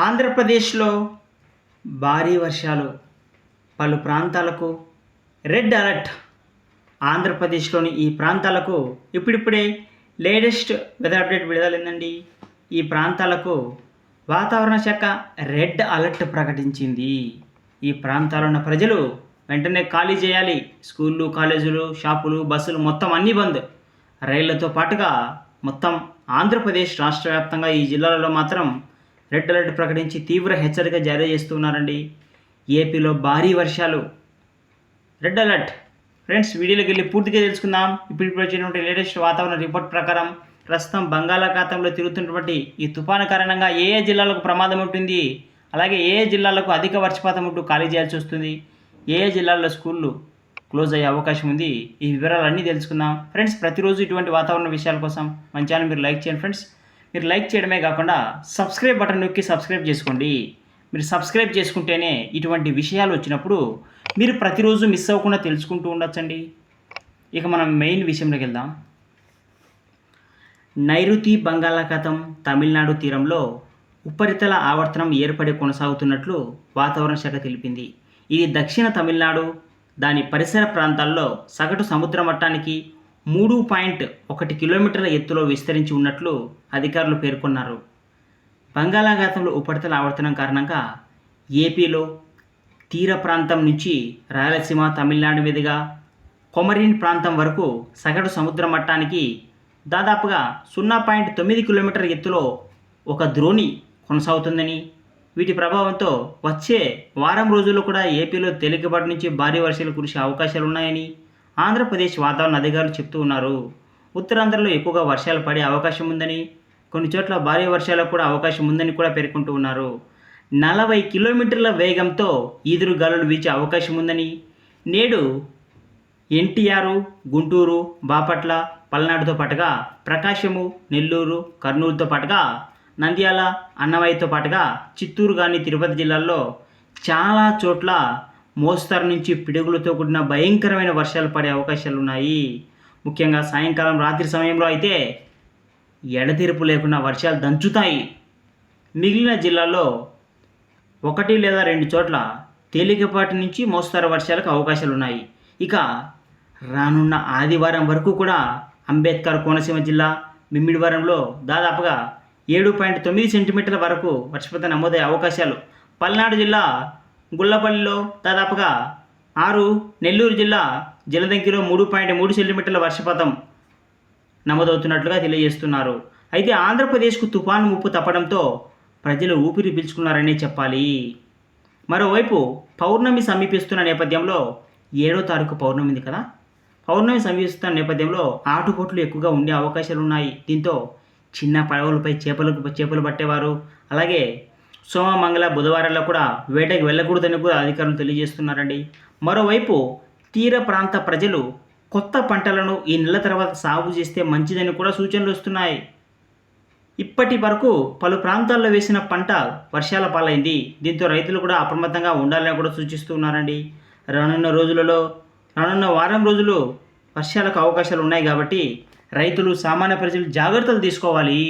ఆంధ్రప్రదేశ్లో భారీ వర్షాలు పలు ప్రాంతాలకు రెడ్ అలర్ట్ ఆంధ్రప్రదేశ్లోని ఈ ప్రాంతాలకు ఇప్పుడిప్పుడే లేటెస్ట్ వెదర్ అప్డేట్ విడుదలైందండి. ఈ ప్రాంతాలకు వాతావరణ శాఖ రెడ్ అలర్ట్ ప్రకటించింది. ఈ ప్రాంతాల్లో ఉన్న ప్రజలు వెంటనే ఖాళీ చేయాలి. స్కూళ్ళు కాలేజీలు షాపులు బస్సులు మొత్తం అన్నీ బంద్. రైళ్ళతో పాటుగా మొత్తం ఆంధ్రప్రదేశ్ రాష్ట్ర వ్యాప్తంగా ఈ జిల్లాలలో మాత్రం రెడ్ అలర్ట్ ప్రకటించి తీవ్ర హెచ్చరిక జారీ చేస్తున్నారండి. ఏపీలో భారీ వర్షాలు. Red alert. ఫ్రెండ్స్ వీడియోలోకి వెళ్ళి పూర్తిగా తెలుసుకుందాం. ఇప్పుడు వచ్చినటువంటి లేటెస్ట్ వాతావరణ రిపోర్ట్ ప్రకారం ప్రస్తుతం బంగాళాఖాతంలో తిరుగుతున్నటువంటి ఈ తుఫాను కారణంగా ఏ ఏ జిల్లాలకు ప్రమాదం ఉంటుంది? అలాగే ఏ ఏ జిల్లాలకు అధిక వర్షపాతం ఉంటూ ఖాళీ చేయాల్సి వస్తుంది? ఏ ఏ జిల్లాల్లో స్కూళ్ళు క్లోజ్ అయ్యే అవకాశం ఉంది? ఈ వివరాలన్నీ తెలుసుకుందాం. ఫ్రెండ్స్ ప్రతిరోజు ఇటువంటి వాతావరణ విషయాల కోసం మన ఛానల్ మీరు లైక్ చేయండి ఫ్రెండ్స్. మీరు లైక్ చేయడమే కాకుండా సబ్స్క్రైబ్ బటన్ నొక్కి సబ్స్క్రైబ్ చేసుకోండి. మీరు సబ్స్క్రైబ్ చేసుకుంటేనే ఇటువంటి విషయాలు వచ్చినప్పుడు మీరు ప్రతిరోజు మిస్ అవ్వకుండా తెలుసుకుంటూ ఉండొచ్చండి. ఇక మనం మెయిన్ విషయంలోకి వెళ్దాం. నైరుతి బంగాళాఖాతం తమిళనాడు తీరంలో ఉపరితల ఆవర్తనం ఏర్పడి కొనసాగుతున్నట్లు వాతావరణ శాఖ తెలిపింది. ఇది దక్షిణ తమిళనాడు దాని పరిసర ప్రాంతాల్లో సగటు సముద్ర మట్టానికి మూడు పాయింట్ ఒకటి కిలోమీటర్ల ఎత్తులో విస్తరించి ఉన్నట్లు అధికారులు పేర్కొన్నారు. బంగాళాఖాతంలో ఉపరితల ఆవర్తనం కారణంగా ఏపీలో తీర ప్రాంతం నుంచి రాయలసీమ తమిళనాడు మీదుగా కొమరిన్ ప్రాంతం వరకు సగటు సముద్ర మట్టానికి దాదాపుగా సున్నా పాయింట్ తొమ్మిది కిలోమీటర్ ఎత్తులో ఒక ద్రోణి కొనసాగుతుందని వీటి ప్రభావంతో వచ్చే వారం రోజుల్లో కూడా ఏపీలో తేలికపాటి నుంచి భారీ వర్షాలు కురిసే అవకాశాలు ఉన్నాయని ఆంధ్రప్రదేశ్ వాతావరణ అధికారులు చెప్తూ ఉన్నారు. ఉత్తరాంధ్రలో ఎక్కువగా వర్షాలు పడే అవకాశం ఉందని కొన్ని చోట్ల భారీ వర్షాలకు కూడా అవకాశం ఉందని కూడా పేర్కొంటూ ఉన్నారు. నలభై కిలోమీటర్ల వేగంతో ఈదురు గాలులు వీచే అవకాశం ఉందని నేడు ఎన్టీఆర్ గుంటూరు బాపట్ల పల్నాడుతో పాటుగా ప్రకాశము నెల్లూరు కర్నూలుతో పాటుగా నంద్యాల అన్నమయ్యతో పాటుగా చిత్తూరు కానీ తిరుపతి జిల్లాల్లో చాలా చోట్ల మోస్తరు నుంచి పిడుగులతో కూడిన భయంకరమైన వర్షాలు పడే అవకాశాలు ఉన్నాయి. ముఖ్యంగా సాయంకాలం రాత్రి సమయంలో అయితే ఎడతెరుపు లేకుండా వర్షాలు దంచుతాయి. మిగిలిన జిల్లాల్లో ఒకటి లేదా రెండు చోట్ల తేలికపాటి నుంచి మోస్తరు వర్షాలకు అవకాశాలు ఉన్నాయి. ఇక రానున్న ఆదివారం వరకు కూడా అంబేద్కర్ కోనసీమ జిల్లా మిమ్మిడివరంలో దాదాపుగా ఏడు పాయింట్ తొమ్మిది సెంటీమీటర్ల వరకు వర్షపాతం నమోదయ్యే అవకాశాలు. పల్నాడు జిల్లా గుల్లపల్లిలో దాదాపుగా ఆరు నెల్లూరు జిల్లా జలదంకిలో మూడు పాయింట్ మూడు సెంటీమీటర్ల వర్షపాతం నమోదవుతున్నట్లుగా తెలియజేస్తున్నారు. అయితే ఆంధ్రప్రదేశ్కు తుఫాను ముప్పు తప్పడంతో ప్రజలు ఊపిరి పీల్చుకున్నారనే చెప్పాలి. మరోవైపు పౌర్ణమి సమీపిస్తున్న నేపథ్యంలో ఏడో తారీఖు పౌర్ణమి ఉంది కదా? పౌర్ణమి సమీపిస్తున్న నేపథ్యంలో ఆటుపోట్లు ఎక్కువగా ఉండే అవకాశాలు ఉన్నాయి దీంతో చిన్న పడవలపై చేపలకు చేపలు పట్టేవారు. అలాగే సోమ మంగళ బుధవారాల్లో కూడా వేటకి వెళ్ళకూడదని కూడా అధికారులు తెలియజేస్తున్నారండి. మరోవైపు తీర ప్రాంత ప్రజలు కొత్త పంటలను ఈ నెల తర్వాత సాగు చేస్తే మంచిదని కూడా సూచనలు వస్తున్నాయి. ఇప్పటి వరకు పలు ప్రాంతాల్లో వేసిన పంట వర్షాల పాలైంది. దీంతో రైతులు కూడా అప్రమత్తంగా ఉండాలని కూడా సూచిస్తున్నారండి. రానున్న రోజులలో రానున్న వారం రోజులు వర్షాలకు అవకాశాలు ఉన్నాయి కాబట్టి రైతులు సామాన్య ప్రజలు జాగ్రత్తలు తీసుకోవాలి.